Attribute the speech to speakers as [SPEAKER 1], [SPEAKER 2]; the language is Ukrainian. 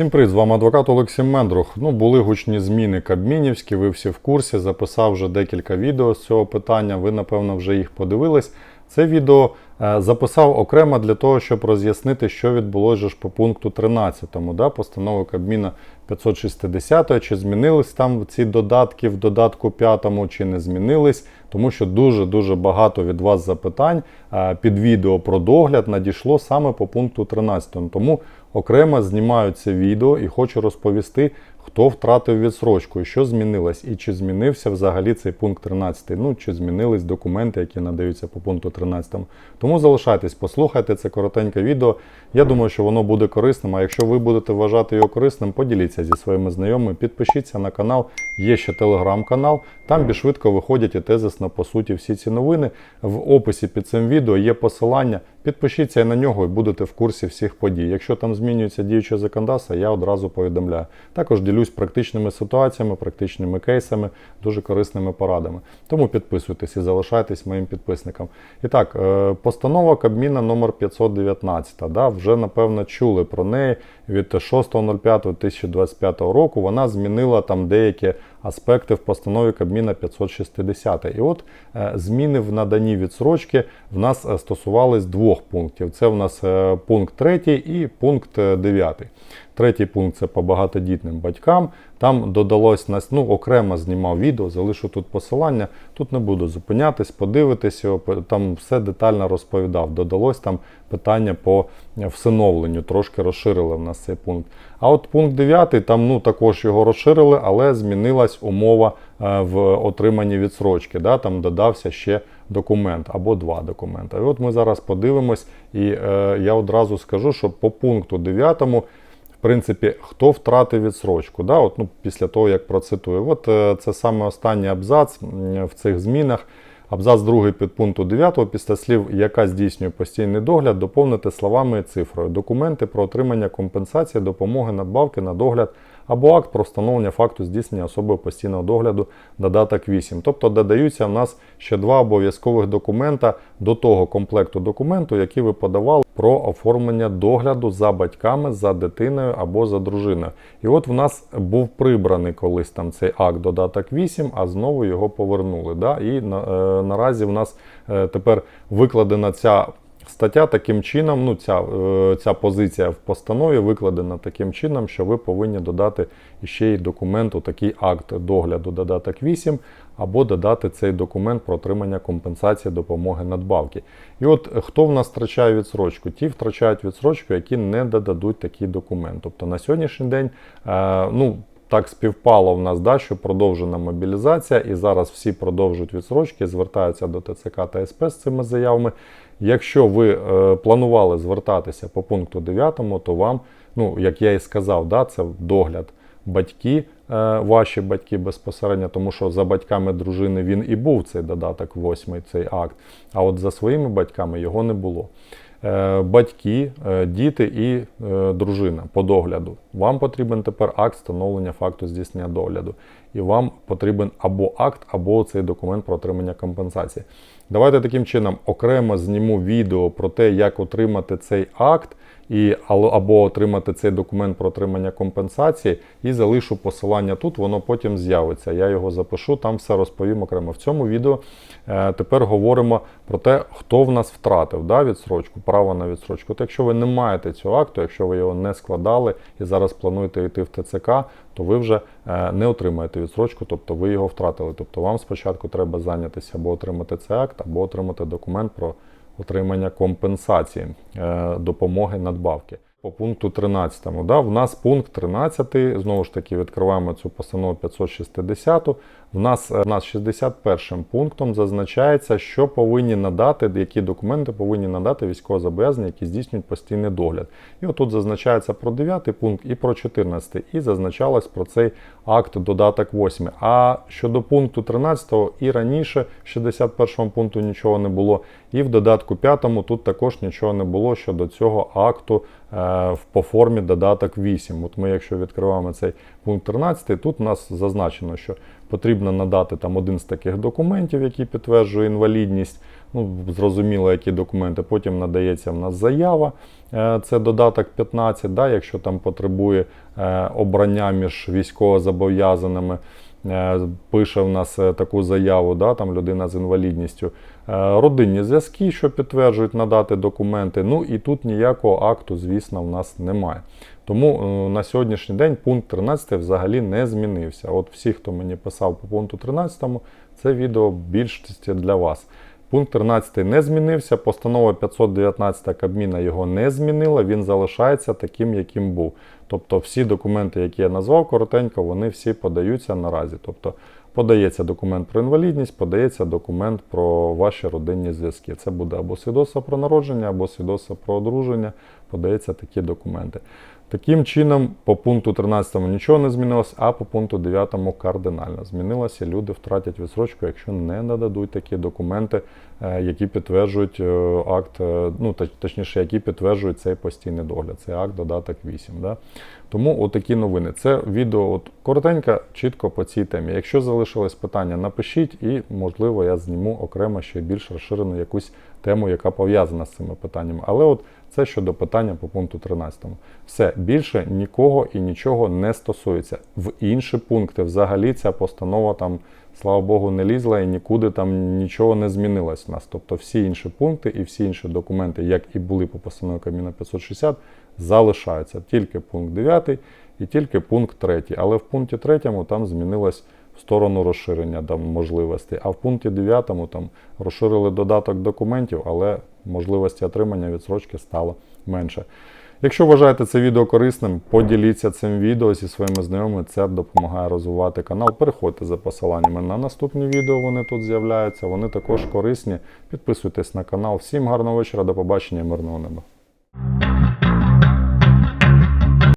[SPEAKER 1] Всім привіт, з вами адвокат Олексій Мендрух. Ну, були гучні зміни кабмінівські, ви всі в курсі. Записав вже декілька відео з цього питання. Ви, напевно, вже їх подивились. Це відео е, записав окремо для того, щоб роз'яснити, що відбулося ж по пункту 13 да, постанови Кабміна 560, чи змінились там ці додатки в додатку 5, чи не змінились, тому що дуже-дуже багато від вас запитань е, під відео про догляд надійшло саме по пункту 13. Тому окремо знімаю це відео і хочу розповісти, хто втратив відсрочку що змінилось, і чи змінився взагалі цей пункт 13, ну чи змінились документи, які надаються по пункту 13. Тому залишайтесь, послухайте це коротеньке відео. Я думаю, що воно буде корисним. А якщо ви будете вважати його корисним, поділіться зі своїми знайомими, підпишіться на канал. Є ще телеграм-канал. Там більш швидко виходять і тезисно по суті всі ці новини. В описі під цим відео є посилання. Підпишіться на нього і будете в курсі всіх подій. Якщо там змінюється діюче законодавство, я одразу повідомляю. Також ділюсь практичними ситуаціями, практичними кейсами, дуже корисними порадами. Тому підписуйтесь і залишайтесь моїм підписником. І так, е, постанова Кабміна номер 519, да, вже напевно чули про неї від 6.05.2025 року. Вона змінила там деякі аспекти в постанові Кабміна 560. І от е, зміни в наданні відсрочки в нас е, стосувались двох пунктів. Це в нас е, пункт 3 і пункт 9. Третій пункт це по багатодітним батькам. Там додалось нас, ну окремо знімав відео, залишу тут посилання. Тут не буду зупинятись, подивитись його, там все детально розповідав. Додалось там питання по всиновленню, трошки розширили в нас цей пункт. А от пункт 9, там ну також його розширили, але змінилась умова е, в отриманні відсрочки. Да? Там додався ще документ або два документи. І от ми зараз подивимось, і е, я одразу скажу, що по пункту 9 принципі, хто втратив відсрочку, да, от, ну, після того, як процитую. От е, це саме останній абзац в цих змінах. Абзац 2 підпункту 9 після слів, яка здійснює постійний догляд, доповнити словами і цифрою. Документи про отримання компенсації, допомоги, надбавки на догляд або акт про встановлення факту здійснення особи постійного догляду, додаток 8. Тобто додаються в нас ще два обов'язкових документа до того комплекту документу, які ви подавали про оформлення догляду за батьками, за дитиною або за дружиною. І от в нас був прибраний колись там цей акт додаток 8, а знову його повернули. Да? І на, е, наразі в нас е, тепер викладена ця. Стаття таким чином, ну ця е, ця позиція в постанові викладена таким чином, що ви повинні додати ще й документ, такий акт догляду додаток 8, або додати цей документ про отримання компенсації допомоги надбавки. І от хто в нас втрачає відсрочку? Ті втрачають відсрочку, які не додадуть такий документ. Тобто на сьогоднішній день, е, ну. Так співпало в нас, да, що продовжена мобілізація, і зараз всі продовжують відсрочки, звертаються до ТЦК та СП з цими заявами. Якщо ви е, планували звертатися по пункту 9, то вам, ну як я і сказав, да, це догляд батьки, е, ваші батьки безпосередньо, тому що за батьками дружини він і був цей додаток, восьмий цей акт. А от за своїми батьками його не було. Е, батьки, е, діти і е, дружина по догляду. Вам потрібен тепер акт встановлення факту здійснення догляду. І вам потрібен або акт, або цей документ про отримання компенсації. Давайте таким чином окремо зніму відео про те, як отримати цей акт і або отримати цей документ про отримання компенсації, і залишу посилання тут, воно потім з'явиться. Я його запишу, там все розповім окремо. В цьому відео е, тепер говоримо про те, хто в нас втратив да, відсрочку, право на відсрочку. От якщо ви не маєте цього акту, якщо ви його не складали і зараз плануєте йти в ТЦК, то ви вже е, не отримаєте відсрочку, тобто ви його втратили. Тобто вам спочатку треба зайнятися або отримати цей акт, або отримати документ про отримання компенсації е, допомоги надбавки. По пункту 13. Да, В нас пункт 13, знову ж таки, відкриваємо цю постанову 560. В нас, в нас 61 пунктом зазначається, що повинні надати, які документи повинні надати військовозобов'язані, які здійснюють постійний догляд. І отут зазначається про 9 пункт і про 14, і зазначалось про цей акт додаток 8. А щодо пункту 13 і раніше, в 61 пункту нічого не було, і в додатку 5 тут також нічого не було щодо цього акту е, по формі додаток 8. От ми, якщо відкриваємо цей пункт 13, тут у нас зазначено, що потрібно надати там один з таких документів, який підтверджує інвалідність. Ну, зрозуміло, які документи. Потім надається в нас заява. Е, Це додаток 15, да, якщо там потребує е, обрання між військовозобов'язаними. Е, Пише в нас таку заяву, да, там людина з інвалідністю, родинні зв'язки, що підтверджують надати документи. Ну і тут ніякого акту, звісно, в нас немає. Тому на сьогоднішній день пункт 13 взагалі не змінився. От всі, хто мені писав по пункту 13, це відео більшості для вас. Пункт 13 не змінився, постанова 519 Кабміна його не змінила, він залишається таким, яким був. Тобто всі документи, які я назвав коротенько, вони всі подаються наразі. Тобто подається документ про інвалідність, подається документ про ваші родинні зв'язки. Це буде або свідоцтво про народження, або свідоцтво про одруження, подається такі документи. Таким чином, по пункту 13 нічого не змінилось, а по пункту 9 кардинально змінилося. Люди втратять відсрочку, якщо не нададуть такі документи, е, які підтверджують е, акт, е, ну точніше, які підтверджують цей постійний догляд. Це акт додаток 8. Да? Тому отакі новини. Це відео от, коротенько, чітко по цій темі. Якщо залишились питання, напишіть, і можливо я зніму окремо ще більш розширену якусь тему, яка пов'язана з цими питаннями. Але от це щодо питання по пункту 13. Все більше нікого і нічого не стосується. В інші пункти взагалі ця постанова там, слава Богу, не лізла і нікуди там нічого не змінилось в нас. Тобто всі інші пункти і всі інші документи, як і були по постанові Кабміна 560, залишаються. Тільки пункт 9 і тільки пункт 3. Але в пункті 3 там змінилось сторону розширення там, можливостей, а в пункті 9 там розширили додаток документів, але можливості отримання відсрочки стало менше. Якщо вважаєте це відео корисним, поділіться цим відео зі своїми знайомими. Це допомагає розвивати канал. Переходьте за посиланнями на наступні відео. Вони тут з'являються. Вони також корисні. Підписуйтесь на канал. Всім гарного вечора, до побачення, мирного неба.